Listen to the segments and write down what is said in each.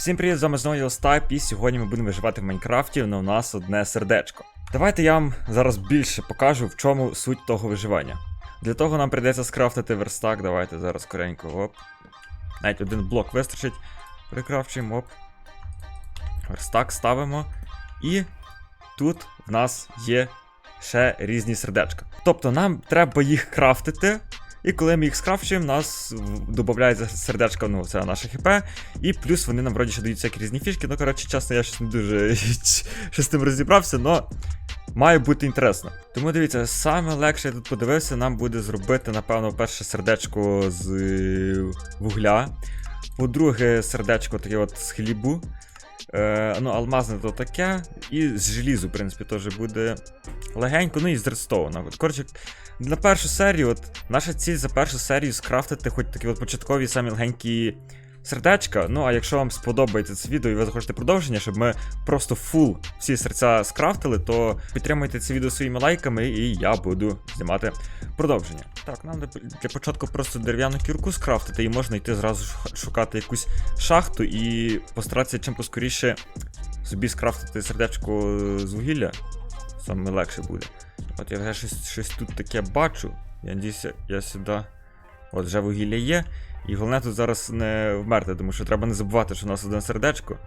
Всім привіт, з вами знову я Остап, і сьогодні ми будемо виживати в Майнкрафті, але у нас одне сердечко. Давайте я вам зараз більше покажу, в чому суть того виживання. Для того нам прийдеться скрафтити верстак. Давайте зараз скоренько, оп. Навіть один блок вистачить. Прикрафчуємо, оп. Верстак ставимо. І тут в нас є ще різні сердечка. Тобто нам треба їх крафтити. І коли ми їх скрафчуємо, нас додається сердечко, ну, це наше хп, і плюс вони нам вроді ще дають всякі різні фішки. Ну, коротше, чесно, я щось не дуже з тим розібрався, але має бути інтересно. Тому дивіться, саме легше я тут подивився, нам буде зробити, напевно, перше сердечко з е, вугля. По-друге, сердечко таке от з хлібу. Е, ну, алмазне то таке. І з желізу, в принципі, теж буде легенько, ну і з редстоуна. От, Коротше, на першу серію, от наша ціль за першу серію скрафтити хоч такі от початкові самі легенькі сердечка. Ну, а якщо вам сподобається це відео і ви захочете продовження, щоб ми просто фул всі серця скрафтили, то підтримуйте це відео своїми лайками, і я буду знімати продовження. Так, нам для початку просто дерев'яну кірку скрафтити, і можна йти зразу шукати якусь шахту і постаратися чим поскоріше собі скрафтити сердечко з вугілля. Саме легше буде. От я вже щось, щось тут таке бачу. Я надіюся, я сюди. От вже вугілля є. І головне тут зараз не вмерти, тому що треба не забувати, що у нас одне сердечко.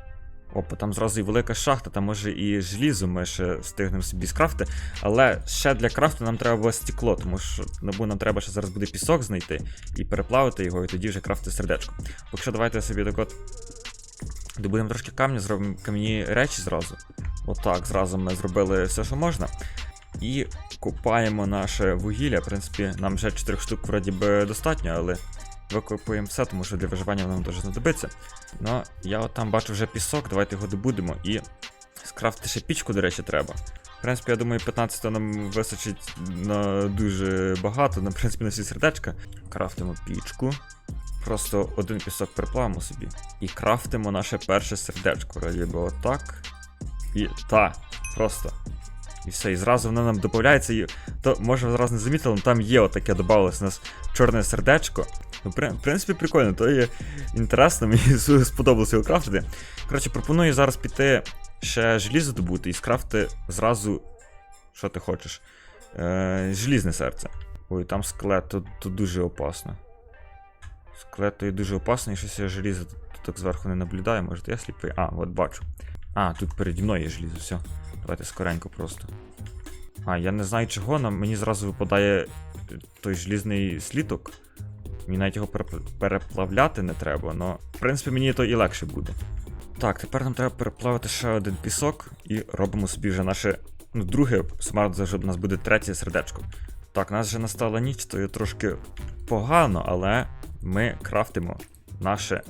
Опа, там зразу і велика шахта, там може і желізо ми ще встигнемо собі скрафти. Але ще для крафту нам треба було стекло, тому що ну, нам треба ще зараз буде пісок знайти і переплавити його, і тоді вже крафти сердечко. Поки що давайте собі так от добудемо трошки камня, зробимо кам'яні речі зразу. Отак, зразу ми зробили все, що можна. І купаємо наше вугілля. В принципі, нам вже 4 штук вроді би достатньо, але викопуємо все, тому що для виживання нам дуже знадобиться. Ну, я от там бачу вже пісок, давайте його добудемо і скрафти ще пічку, до речі, треба. В принципі, я думаю, 15 нам вистачить на дуже багато, на принципі, на всі сердечка. Крафтимо пічку. Просто один пісок приплавимо собі. І крафтимо наше перше сердечко. Вроді би отак. І та, просто. І все, і зразу воно нам додається. І то, може, зразу не замітили, але там є отаке додавалось у нас чорне сердечко. Ну, в принципі, прикольно, то є інтересно, мені сподобалося його крафтити. Коротше, пропоную зараз піти ще желізо добути і скрафти зразу. Що ти хочеш? Е, желізне серце. Ой, там склет, то, то дуже опасно. Склет то є дуже опасно, і щось я желізо тут так зверху не наблюдаю, може я сліпий. А, от бачу. А, тут переді мною є желізо, все. Давайте скоренько просто. А, я не знаю чого, але мені зразу випадає е, той желізний сліток. Мені навіть його переплавляти не треба, але в принципі мені то і легше буде. Так, тепер нам треба переплавити ще один пісок і робимо собі вже наше. Ну, друге, смарт вже в нас буде третє сердечко. Так, у нас вже настала ніч, то є трошки погано, але ми крафтимо наше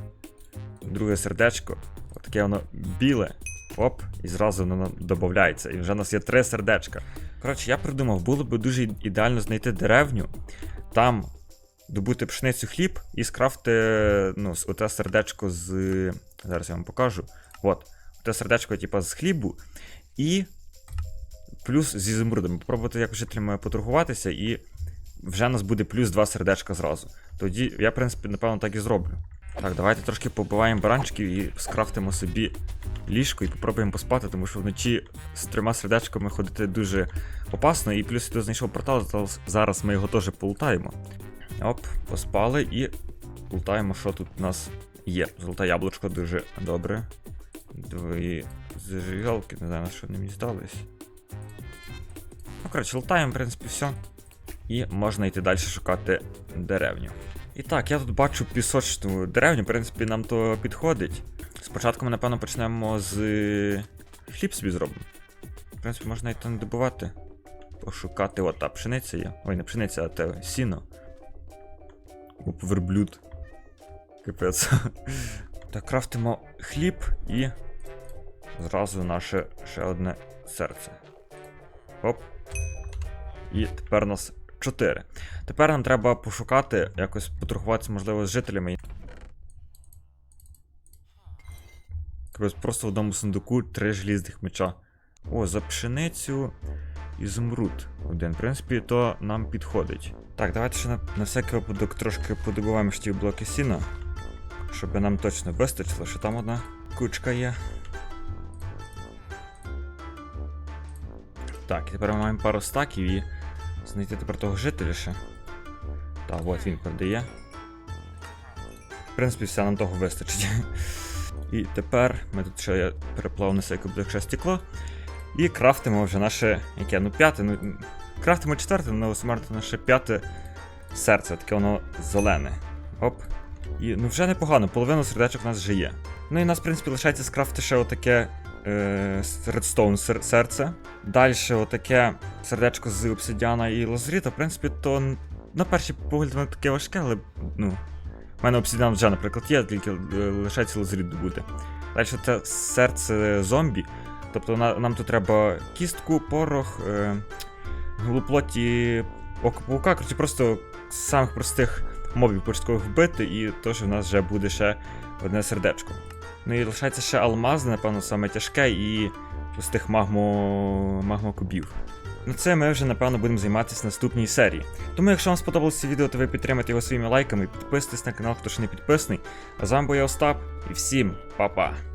друге сердечко. Отаке воно біле. Оп, і зразу воно додається. І вже у нас є три сердечка. Коротше, я придумав, було б дуже ідеально знайти деревню, там добути пшеницю хліб і скрафти ну, оте сердечко з. Зараз я вам покажу. От, оте сердечко, типа, з хлібу. І плюс зі зімрудами. Попробувати якось жителями поторгуватися, і вже у нас буде плюс два сердечка зразу. Тоді я, в принципі, напевно, так і зроблю. Так, давайте трошки побиваємо баранчиків і скрафтимо собі ліжко і попробуємо поспати, тому що вночі з трьома сердечками ходити дуже опасно. І плюс я тут знайшов портал, зараз- зараз ми його теж полутаємо. Оп, поспали і лутаємо, що тут у нас є. Золоте яблучко дуже добре. Дві зажигалки, не знаю, на що вони мені здались. Ну, коротше, лутаємо, в принципі, все. І можна йти далі шукати деревню. І так, я тут бачу пісочну деревню, в принципі, нам то підходить. Спочатку ми, напевно, почнемо з е, хліб собі зробимо. В принципі, можна і то не добувати. Пошукати, от та пшениця є. Ой, не пшениця, а те сіно. Оп, верблюд. Капець. Так, крафтимо хліб і зразу наше ще одне серце. Оп. І тепер у нас 4. Тепер нам треба пошукати, якось поторгуватися, можливо, з жителями. Капець, просто в одному сундуку три желізних меча. О, за пшеницю ізумруд. Один. В принципі, то нам підходить. Так, давайте ще на, на всякий випадок трошки подобуваємо ще ті блоки сіна. Щоб нам точно вистачило, що там одна кучка є. Так, і тепер ми маємо пару стаків і знайти тепер того жителя ще. Так, от він продає. В принципі, все нам того вистачить. І тепер ми тут ще я переплав на всяке якщо стекло. І крафтимо вже наше, яке, ну п'яте, ну. Крафтимо четверте, але смерти наше п'яте серце, таке воно зелене. Оп. І ну вже непогано, половину сердечок у нас вже є. Ну і у нас, в принципі, лишається скрафти ще отаке е, редстоун серце. Далі отаке сердечко з обсидіана і лазуріта. В принципі, то на перший погляд воно таке важке, але ну. У мене обсидіан вже, наприклад, є, тільки е, лишається лазуріт добути. Далі це серце зомбі. Тобто на, нам тут треба кістку, порох, е, глуплоті око паука. Коротше, просто з самих простих мобів початкових вбити, і теж в нас вже буде ще одне сердечко. Ну і лишається ще алмаз, напевно, саме тяжке, і тих магмо... магмокубів. Ну це ми вже, напевно, будемо займатися в наступній серії. Тому, якщо вам сподобалося відео, то ви підтримайте його своїми лайками, підписуйтесь на канал, хто ще не підписаний. А з вами був я Остап, і всім па-па!